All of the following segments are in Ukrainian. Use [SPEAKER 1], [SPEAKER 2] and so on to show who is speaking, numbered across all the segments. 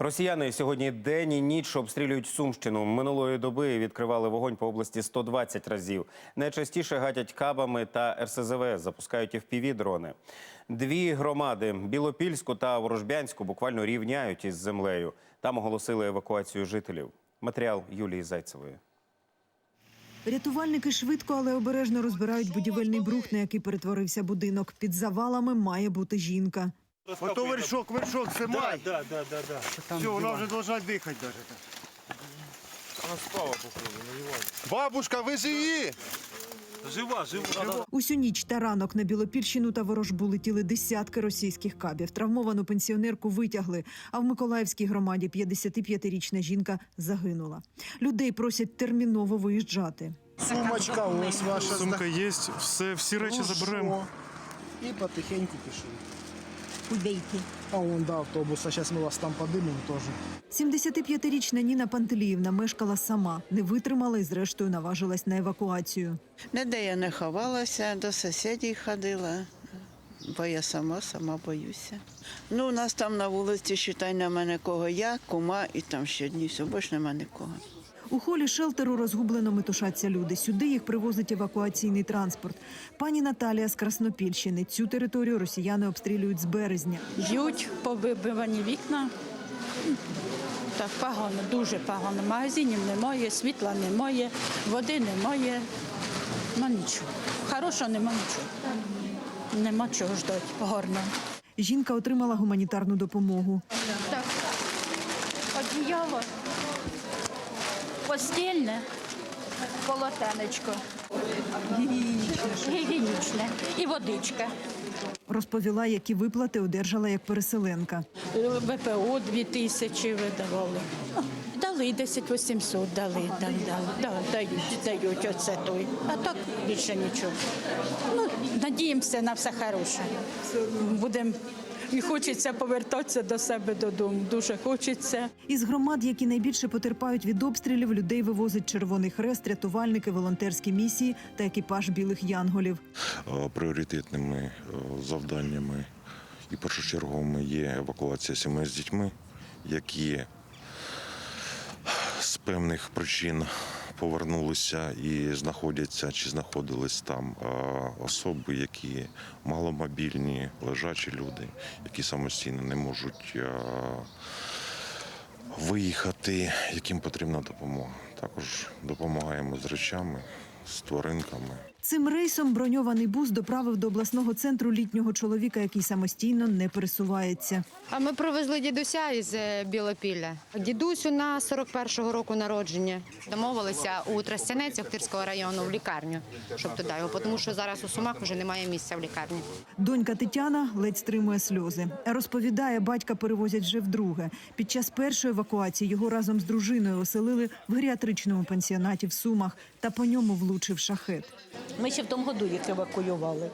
[SPEAKER 1] Росіяни сьогодні день і ніч обстрілюють Сумщину. Минулої доби відкривали вогонь по області 120 разів. Найчастіше гатять кабами та РСЗВ, запускають fpv дрони. Дві громади Білопільську та Ворожбянську буквально рівняють із землею. Там оголосили евакуацію жителів. Матеріал Юлії Зайцевої.
[SPEAKER 2] Рятувальники швидко, але обережно розбирають будівельний брух, на який перетворився будинок. Під завалами має бути жінка.
[SPEAKER 3] Ото вершок, вершок, це май.
[SPEAKER 4] Да, да, да, да.
[SPEAKER 3] Все, вона вже должна дихати даже.
[SPEAKER 4] Она спала, походу, на диване.
[SPEAKER 3] Бабушка, ви живі!
[SPEAKER 4] Жива, жива.
[SPEAKER 2] Усю ніч та ранок на Білопільщину та Ворожбу летіли десятки російських кабів. Травмовану пенсіонерку витягли. А в Миколаївській громаді 55-річна жінка загинула. Людей просять терміново виїжджати.
[SPEAKER 3] Сумочка, ось ваша.
[SPEAKER 5] Сумка є, все, всі речі
[SPEAKER 3] Ну,
[SPEAKER 5] заберемо.
[SPEAKER 6] І потихеньку пішли.
[SPEAKER 2] Куди йти?
[SPEAKER 6] А вон до автобуса, зараз ми вас там подимемо теж.
[SPEAKER 2] 75-річна Ніна Пантеліївна мешкала сама, не витримала і зрештою наважилась на евакуацію.
[SPEAKER 7] Ніде я не ховалася, до сусідів ходила, бо я сама, сама боюся. Ну, у нас там на вулиці, считай, нема нікого. Я, кума і там ще одні, все, більше нема нікого.
[SPEAKER 2] У холі шелтеру розгублено метушаться люди. Сюди їх привозить евакуаційний транспорт. Пані Наталія з Краснопільщини. Цю територію росіяни обстрілюють з березня.
[SPEAKER 8] Б'ють повибивані вікна. Так погано, дуже погано. Магазинів немає, світла немає, води немає. Ну нічого. Хорошого нема нічого. Нема чого ждати. Гарно.
[SPEAKER 2] Жінка отримала гуманітарну допомогу.
[SPEAKER 8] Так, одіяло, постільне, полотенечко. Гігієнічне. І водичка.
[SPEAKER 2] Розповіла, які виплати одержала як переселенка.
[SPEAKER 8] ВПО 2 тисячі видавали. Дали 10 800, дали, дали, дали, да, дають, дають оце той. А так більше нічого. Ну, надіємося на все хороше. Будемо і хочеться повертатися до себе додому. Дуже хочеться.
[SPEAKER 2] Із громад, які найбільше потерпають від обстрілів, людей вивозить Червоний Хрест, рятувальники, волонтерські місії та екіпаж білих янголів.
[SPEAKER 5] Е, Пріоритетними е, завданнями і першочерговими є евакуація сімей з дітьми, які з певних причин повернулися і знаходяться чи знаходились там е, особи, які маломобільні, лежачі люди, які самостійно не можуть е, виїхати, яким потрібна допомога. Також допомагаємо з речами, з тваринками.
[SPEAKER 2] Цим рейсом броньований бус доправив до обласного центру літнього чоловіка, який самостійно не пересувається.
[SPEAKER 9] А ми привезли дідуся із е, Білопілля. Дідусь у нас 41-го року народження. Домовилися у Тростянець Охтирського району в лікарню, щоб туди його, тому що зараз у Сумах вже немає місця в лікарні.
[SPEAKER 2] Донька Тетяна ледь стримує сльози. Розповідає, батька перевозять вже вдруге. Під час першої евакуації його разом з дружиною оселили в геріатричному пансіонаті в Сумах та по ньому влучив шахет.
[SPEAKER 10] Ми ще в тому году їх евакуювали.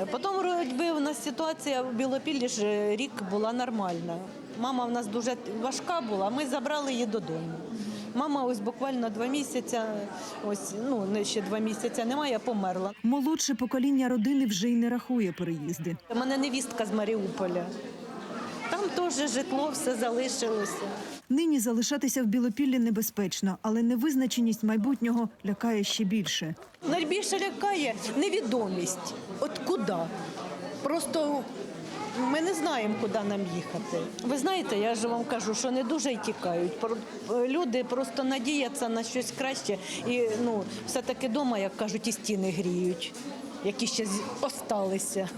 [SPEAKER 10] Е, Потім, вроді, у нас ситуація в Білопіллі ж е, рік була нормальна. Мама в нас дуже важка була, ми забрали її додому. Мама ось буквально два місяці, ось ну не ще два місяці немає, померла.
[SPEAKER 2] Молодше покоління родини вже й не рахує переїзди.
[SPEAKER 10] У мене невістка з Маріуполя. Там теж житло все залишилося.
[SPEAKER 2] Нині залишатися в Білопіллі небезпечно, але невизначеність майбутнього лякає ще більше.
[SPEAKER 10] Найбільше лякає невідомість. От куди? Просто ми не знаємо, куди нам їхати. Ви знаєте, я ж вам кажу, що не дуже й тікають. Люди просто надіються на щось краще і ну, все-таки вдома, як кажуть, і стіни гріють, які ще осталися.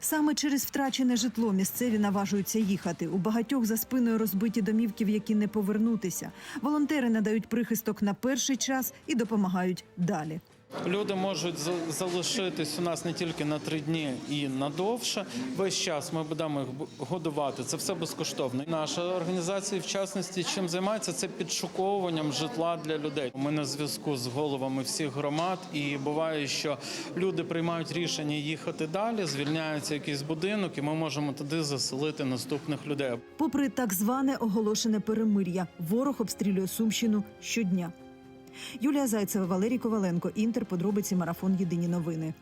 [SPEAKER 2] Саме через втрачене житло місцеві наважуються їхати. У багатьох за спиною розбиті домівки, в які не повернутися. Волонтери надають прихисток на перший час і допомагають далі.
[SPEAKER 11] Люди можуть за- залишитись у нас не тільки на три дні і надовше. Весь час ми будемо їх годувати. Це все безкоштовно. Наша організація, в частності, чим займається, це підшуковуванням житла для людей. Ми на зв'язку з головами всіх громад, і буває, що люди приймають рішення їхати далі, звільняється якийсь будинок, і ми можемо туди заселити наступних людей.
[SPEAKER 2] Попри так зване оголошене перемир'я, ворог обстрілює Сумщину щодня. Юлія Зайцева, Валерій Коваленко, Інтер. Подробиці марафон. Єдині новини.